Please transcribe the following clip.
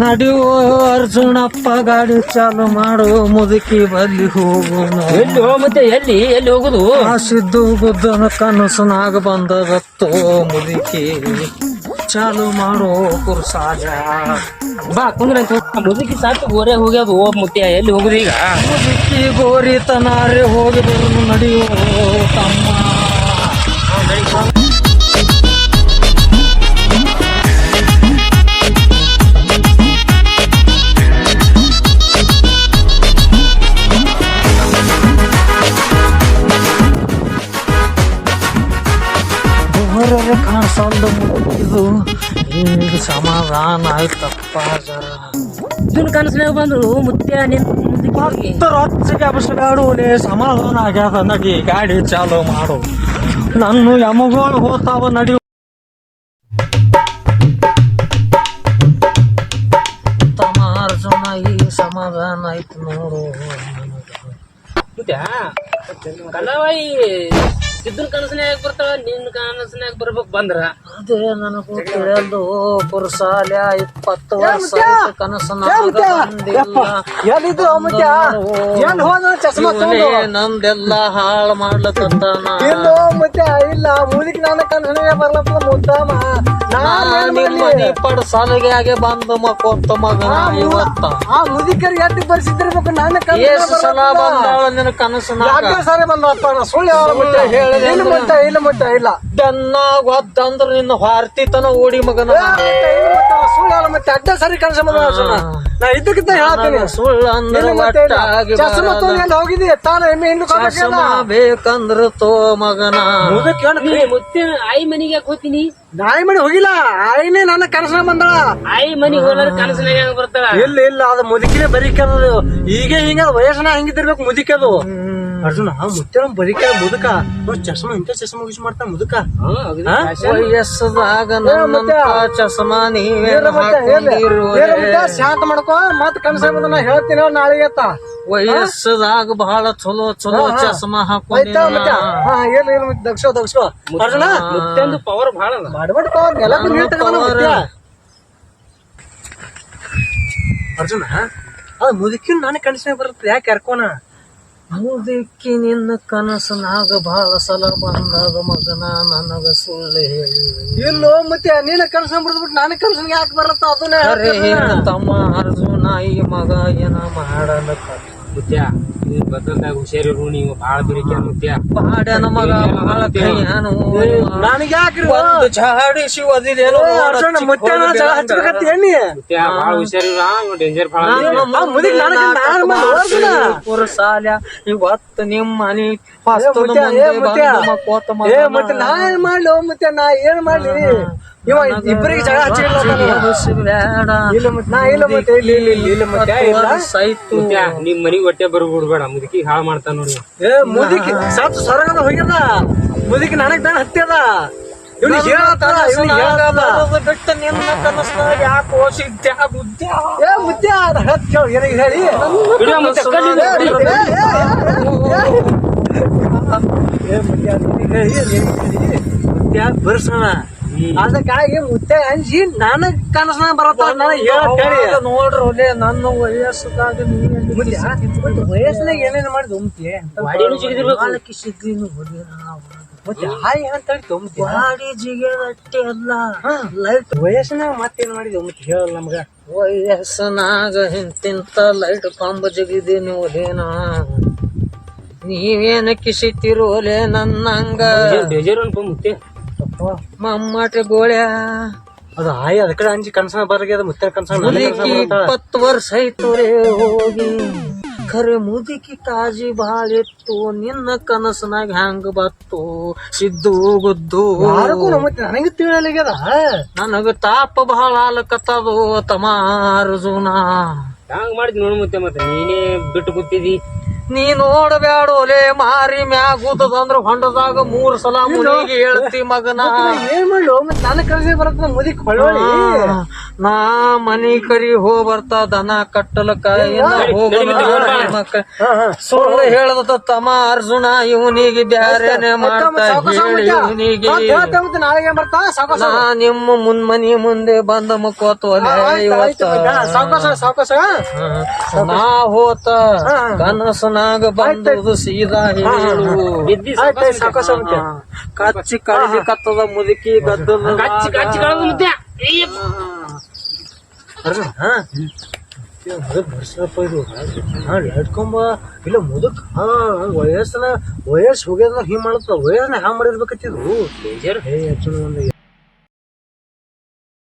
ನಡೆಯುವ ಅರ್ಜುನಪ್ಪ ಗಾಡಿ ಚಾಲು ಮಾಡು ಮುದುಕಿ ಬಲ್ಲಿ ಹೋಗೋಣ ಎಲ್ಲಿ ಹೋ ಮತ್ತೆ ಎಲ್ಲಿ ಎಲ್ಲಿ ಹೋಗುದು? ಆ ಸಿದ್ದು ಗುದ್ದನ ಕನಸನಾಗ ಬಂದದತ್ತೋ ಮುದುಕಿ. ಚಾಲು ಮಾಡೋ ಕುರ್ಸಾಜ ಬಾ ಕುಂದ್ರ ಮುದುಕಿ ಸಾಕು ಗೋರೆ ಹೋಗ್ಯದು ಓ ಮುತ್ಯ ಎಲ್ಲಿ ಹೋಗುದು ಈಗ? ಮುದುಕಿ ಗೋರಿ ತನಾರೆ ಹೋಗಿದ್ರು ನಡೆಯೋ ತಮ್ಮ. ಸಮಾಧಾನ ಆಯ್ತಪ್ಪ ಜರ ಇದನ್ನ ಕನಸಿನಾಗ ಬಂದ್ರು ಮುತ್ಯ ನಿನ್ ಮುದುಕಿ ರೊಚ್ಚಿಗೆ ಅಬಸ್ಗಾಡುವಲೆ ಸಮಾಧಾನ ಆಗ್ಯಾದ ನಡಿ ಗಾಡಿ ಚಾಲು ಮಾಡು ನನ್ನ ಯಮಗಳು ಹೋತಾವ ನಡಿ ತಮ್ಮ ಅರ್ಜುನ ಈ ಸಮಾಧಾನ ಆಯ್ತು ನೋಡು ಮುತ್ಯ ಕಲಾವಾಯಿ ಸಿದ್ದನ ಕನಸಿನಾಗ ಬರ್ತಾವ ನಿನ್ ಕನಸಿನಾಗ ಬರ್ಬೇಕು ಬಂದ್ರ. ಅದೇ ನನಗೂ ತಿಳಿಯಲ್ದು ಪುರುಸಾಲ ಇಪ್ಪತ್ತು ವರ್ಷ ಆಯ್ತು ನಂದೆಲ್ಲ. ಬಂದಿಲ್ಲ ಎಲ್ಲಿದ್ದು ಮುತ್ಯ? ಏನ್ ಹೋದ ಚಸ್ಮಾ ಇವನೇ ನಮ್ದೆಲ್ಲ ಹಾಳು ಮಾಡ್ಲತ್ತ ಇಲ್ಲೋ ಮುತ್ಯ ಇಲ್ಲ ಮುದುಕಿ ನನ್ನ ಕನಸಿನಾಗ ಬರ್ಲಪ್ಪ ಮುದ್ದಮ್ಮ ನಿಮ್ಮನಿ ಪಡ ಸಾಲಿಗೆ ಬಂದು ಮಕ್ಕೊತ್ತ ಮಗನ ಇವತ್ತ ಆ ಮುದಿಕರಿಗೆ ಎದ್ದು ಬರ್ಸಿದ್ದಿರ್ಬೇಕು ನನ್ನ ಎಷ್ಟು ಸಲ ಬಂದಾಳ ನಿನ್ನ ಕನಸನಾಗ ಸಾರಿ ಬಂದಪ್ಪ ನಾ ಸುಳ್ಳು ಹೇಳ ಮುತ್ಯ ಹೇಳಿದೆ ಇಲ್ಲ ಮುತ್ಯ ಇಲ್ಲ ದನ್ನ ಇಲ್ಲ. ಬೆನ್ನಾಗ ಒದ್ದಂದ್ರ ನಿನ್ನ ಹಾರ್ತಿತನ ಓಡಿ ಮಗನ. ಸುಳ್ಳು ಮತ್ತೆ ಅಡ್ಡ ಸರಿ ಕನಸ ಬಂದ. ನಾ. ಇದಕ್ಕಿಂತ ಹೇಳ್ತೀನಿ. ಸುಳ್ಳು ಅಂದ್ರ ಚಸ್ಮಾ ತೊಗೊಂಡು ಹೋಗಿದ್ದಿ ಎಮ್ಮೆ ಹಿಂದಕ್ಕೆ ಹೋಗ್ಬೇಕಲ್ಲ ಬೇಕಂದ್ರ ತೋ ಮಗನ. ಆಯಿ ಮನಿಗೆ ಯಾಕೆ ಹೋಗ್ತೀನಿ ನಾಯಿ ಮನೆ ಹೋಗಿಲ್ಲ. ಆಯ್ನೇ ನನ್ನ ಕನಸ ಬಂದಳ ಆಯಿ ಮನಿಗೆ ಹೋಗ್ಲಾರ ಕನಸಿನಾಗ ಬರ್ತಾಳ ಇಲ್ಲ ಇಲ್ಲ ಅದು ಮುದುಕಿನೇ ಬರಿಕದು ಈಗ ಹಿಂಗ ವಯಸ್ಸನ ಹಿಂಗಿದಿರ್ಬೇಕು ಮುದುಕದು. ಅರ್ಜುನ ಮುತ್ತೆ ಬರಿಕ ಮುದುಕ? ಚಶಮ ಚಸ್ಮಾ ಇಂತ ಚಸ್ಮಾ ಯೂಸ್ ಮಾಡ್ತಾ ಮುದುಕ? ವಯಸ್ಸದಾಗ ಚಸ್ಮಾ ಶಾಂತ ಮಾಡ್ಕೋ ಮತ್ ಕನಸ ಬಂದ ನಾ ಹೇಳ್ತೀನಿ ನಾಳೆ ಎತ್ತ. ವಯಸ್ಸದಾಗ ಬಹಳ ಚಲೋ ಚಲೋ ಚಸ್ಮಾ ಆಯ್ತಾ ಹಾ ಏನ್ ಏನ್ ಮತ್ತೆ ದಕ್ಷೋ ದಕ್ಷೋ ಅರ್ಜುನ? ಮುತ್ಯಂದು ಪವರ್ ಬಹಳ ಪವರ್ ಅರ್ಜುನ ಅದ್ ಮುದುಕಿನ ನಾನು ಕನಸಿನ ಬರುತ್ತೆ ಯಾಕೆ ಕರ್ಕೋಣ ಮುದುಕಿ ನಿನ್ನ ಕನಸನಾಗ ಬಹಳ ಸಲ ಬಂದಾಗ ಮಗನ ನನಗ ಸುಳ್ಳು ಹೇಳಿ ಇಲ್ಲೋ ಮತ್ತೆ ನೀನ ಕನಸ ಬರ್ದ್ಬಿಟ್ಟು ನಾನು ಕನಸನ್ಗೆ ಯಾಕೆ ಬರತ್ತ ಅದನ್ನ? ತಮ್ಮ ಅರ್ಜುನ ಈ ಮಗ ಏನ ಮಾಡಲ್ಲ ಮುತ್ಯ. ಈ ಬದಲ್ದಾಗ ಹುಷಾರಿರು ನೀವು ಬಾಳ ಬಿರಿಕೆ ಮುತ್ಯ. ಬಾಡ್ಯಾನ ಮಗ ಬಹಳ ಕೈಯಾನು ನನಗೆ ಯಾಕ್ರಿ? ಒಂದು ಝಾಡಿಸಿ ಒದಿದೇನೋ ಅರ್ಜುನ ಮುತ್ತೆ ಹಚ್ಬೇಕಂತ ಎಣ್ಣಿ? ಮುತ್ಯ ಭಾಳ ಹುಷಾರಿರ ಡೇಂಜರ್ ಬಾಳ ಆ ಮುದುಕ್ ನನಗೆ ನಾನು ಬಂದು ಓಡ್ಬಿಡ. ಸಾಲ ಇವತ್ತು ನಿಮ್ಮ ಮನಿ ಹೊಸ್ತದ ಮುತ್ಯ, ಮುತ್ಯ. ನಾ ಏನ್ ಮಾಡ್ಲಿ ಓ ಮತ್ತೆ ನಾ ಏನ್ ಮಾಡ್ಲಿ? ಇವ ಇಬ್ಬರಿಗೆ ಜಗಳ ಹಚ್ಚಿಲ್ಲ ಇಲ್ಲ ನಾ ಇಲ್ಲ ಮತ್ತೆ ಇಲ್ಲ ಇಲ್ಲ ಇಲ್ಲ ಇಲ್ಲ ಮತ್ತೆ ಇಲ್ಲ? ಸಾಯ್ತು. ನಿಮ್ ಮನಿಗ್ ಹೊಟ್ಟೆ ಬರ್ಬಿಡ್ಬೇಡ. ಮುದುಕಿ ಹಾಳು ಮಾಡ್ತಾನ ನೋಡಿ ಏ ಮುದುಕಿ ಸತ್ ಸ್ವರ್ಗದ ಹೋಗ್ಯದ ಮುದುಕಿ ನನಗ್ ತಾನ ಹತ್ತಿಯದ ಇವ್ನಿಗೆ ಹೇಳತ್ತಾರ ಅದ ಅದಕ್ಕಾಗಿ ಮುತ್ಯ ಅಂಜಿ ನನಗ್ ಕನಸನ ಬರತ್ತ ನನಗ್ ಹೇಳಕ್ ಹೇಳಿ ನೋಡ್ರಿ ನನ್ನ ವಯಸ್ಸದಾಗ ಮತ್ತೆ ವಯಸ್ಸಿನಾಗ ಏನೇನು ಮಾಡಿದ್ ದುಮ್ತಿ ಮತ್ತೆ ಹಾಯ್ ಜಿಗೇದಟ್ಟೆ ಅಲ್ಲ. ಲೈಟ್ ವಯಸ್ಸಿನಾಗ ಮತ್ತೇನ್ ಮಾಡಿದ ದುಮ್ತಿ ಹೇಳಲ್ಲ ನಮಗ. ವಯಸ್ಸನಾಗ ಇಂತಿಂತ ಲೈಟ್ ಕಂಬ ಜಗಿದಿ ಒಲೇನ ನೀವೇನ ಕಿಸಿತಿರೋಲೆ ನನ್ನಂಗ? ಡೇಂಜರ್ ಅನ್ಪ ಮುತ್ಯ ಮಮ್ಮಟ ಗೋಳ್ಯಾ. ಅದು ಹಾಯ್ ಅದ ಕಡೆ ಅಂಜಿ ಕನಸನ ಬರಗ್ಯದ ಮುತ್ಯ ಕನಸನ ಮುದುಕಿ ಇಪ್ಪತ್ತು ವರ್ಷ ಆಯ್ತು ಹೋಗಿ. ಖರೆ ಮುದುಕಿ ಕಾಜಿ ಬಾಳಿತ್ತು ನಿನ್ನ ಕನಸನಾಗ ಹ್ಯಾಂಗ ಬತ್ತು ಸಿದ್ದು ಗುದ್ದು. ನನಗೆ ತಿಳಿಯಲಿಗದ ನನಗ ತಾಪ ಬಹಳ ಆಲಕತ್ತದು ತಮ ಹ್ಯಾಂಗ ಹಂಗ್ ಮಾಡಿದ್ ನೋಡು ಮತ್ತೆ ಮತ್ತೆ ನೀನೇ ಬಿಟ್ಟು ಕೂತಿದಿ ನೀ ನೋಡಬ್ಯಾಡೋಲೆ ಮಾರಿ ಮ್ಯಾಗೂತದಂದ್ರ ಹೊಂಡದಾಗ ಮೂರ್ ಸಲ ಮುನಿಗೆ ಹೇಳ್ತಿ ಮಗನ. ಏನ್ ಮಾಡ್ಲು? ಮತ್ ನನ್ನ ಕರ್ಸಿ ಬರತ್ತ ಮುದಿ ನಾ ಮನಿ ಕರಿ ಹೋ ಬರ್ತಾ ದನ ಕಟ್ಟಲಕ ಸುಳ್ಳು ಹೇಳದ ತಮ್ಮ ಅರ್ಜುನ ಇವನಿಗೆ ಬ್ಯಾರೇನೆ ಮಾಡ್ತಾ ಇವನಿಗೆ. ನಾಳೆಗೆ ಬರ್ತಾ? ನಾ ನಿಮ್ಮ ಮುನ್ ಮನಿ ಮುಂದೆ ಬಂದ ಮುಕ್ಕೋತೋಲೆ ಇವತ್ತ. ಸಾಕೋಸ ಸಾಕೋಸ ನಾ ಹೋತ ಕನಸನಾಗ ಬಂದದು ಸೀದಾ ಹೇಳು. ಕಚ್ಚಿ ಕಳಿಸಿ ಕತ್ತದ ಮುದುಕಿ ಬರ್ಸಪ್ಪ ಇದು. ಎಡ್ಕೊಂಬ ಇಲ್ಲ ಮುದುಕ್ ಹಾ ವಯಸ್ಸನ ವಯಸ್ಸು ಹೋಗ್ಯದ ಹಿಂಗ್ ಮಾಡತ್ತ ವಯಸ್ಸನ್ನ ಹ್ಯಾಂಗ್ ಮಾಡಿರ್ಬೇಕತ್ತಿದ್ರು